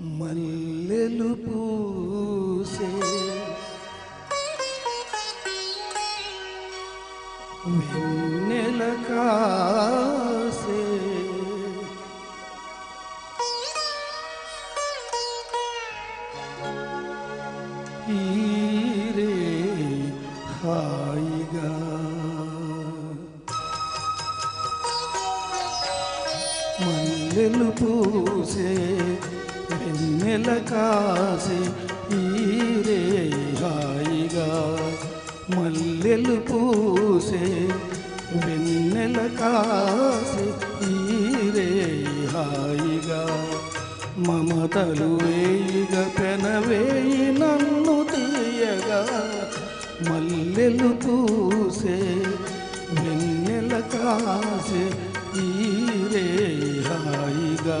మల్లెలు పూసే. వెన్నెల కాసే. ఈరే హాయిగా. మల్లెలు పూసే. ఎన్నెల కాసి ఈరే హాయిగా మల్లెలు పూసే వెన్నెల కాసి ఈరే హాయిగా మమతలు వేయిగ పెనవేయి నన్ను తీయగా మల్లెలు పూసే వెన్నెల కాసే ఈరే హాయిగా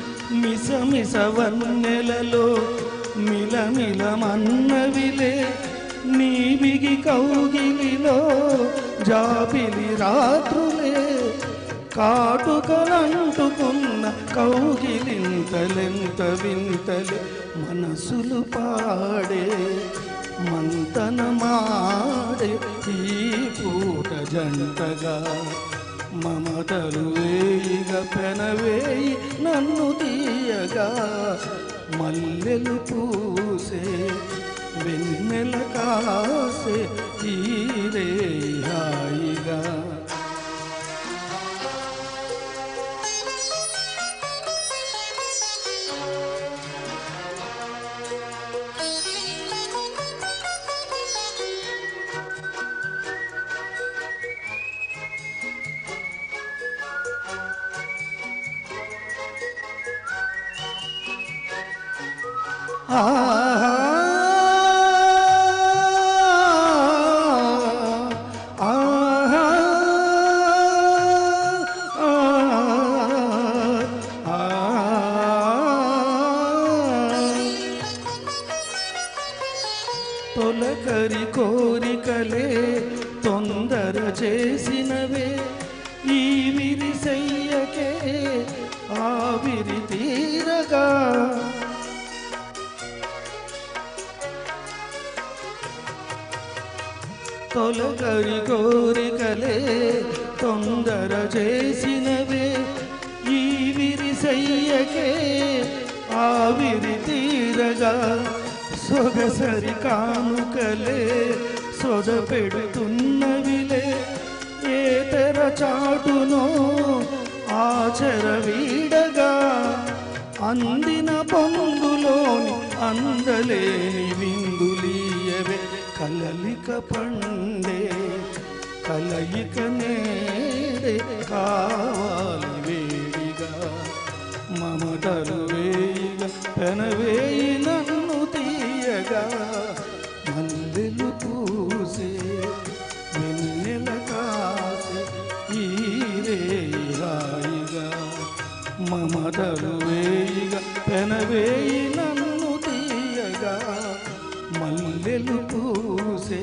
మిస మిస వన్నెలలో మిలమిల మన్నవిలే నీ బిగి కౌగిలిలో జాబిలి రాత్రులే కాటుకలంటుకున్న కౌగిలింతలెంత వింతలే మనసులు పాడే మంతనమాడే ఈ పూట జంటగా మమతలు వేయిగా పెనవేయి నన్ను తీయగా మల్లెలు పూసే వెన్నెల కాసే తీరే హాయిగా తొలకరి కోరికలే తొందర చేసి తొలగరి కోరికలే తొందర చేసినవే. ఈ విరిసయ్యకే ఆవిరి తీరగా సొగసరి కానుకలే సొద పెడుతున్నవిలే ఏ తెర చాటునో ఆచర వీడగా అందిన పొంగులోని అందలేని విందులీయవే కలలిక పండే కలయిక నేడే కావాలి వేడిగా. మమతలు వేయిగా పెనవేయి నన్ను తీయగా. మందులు పూసే వెన్నెల కాసే ఈరే హాయిగా మమతలు వేయిగా పెనవేయి నన్ను తీయగా. పూసే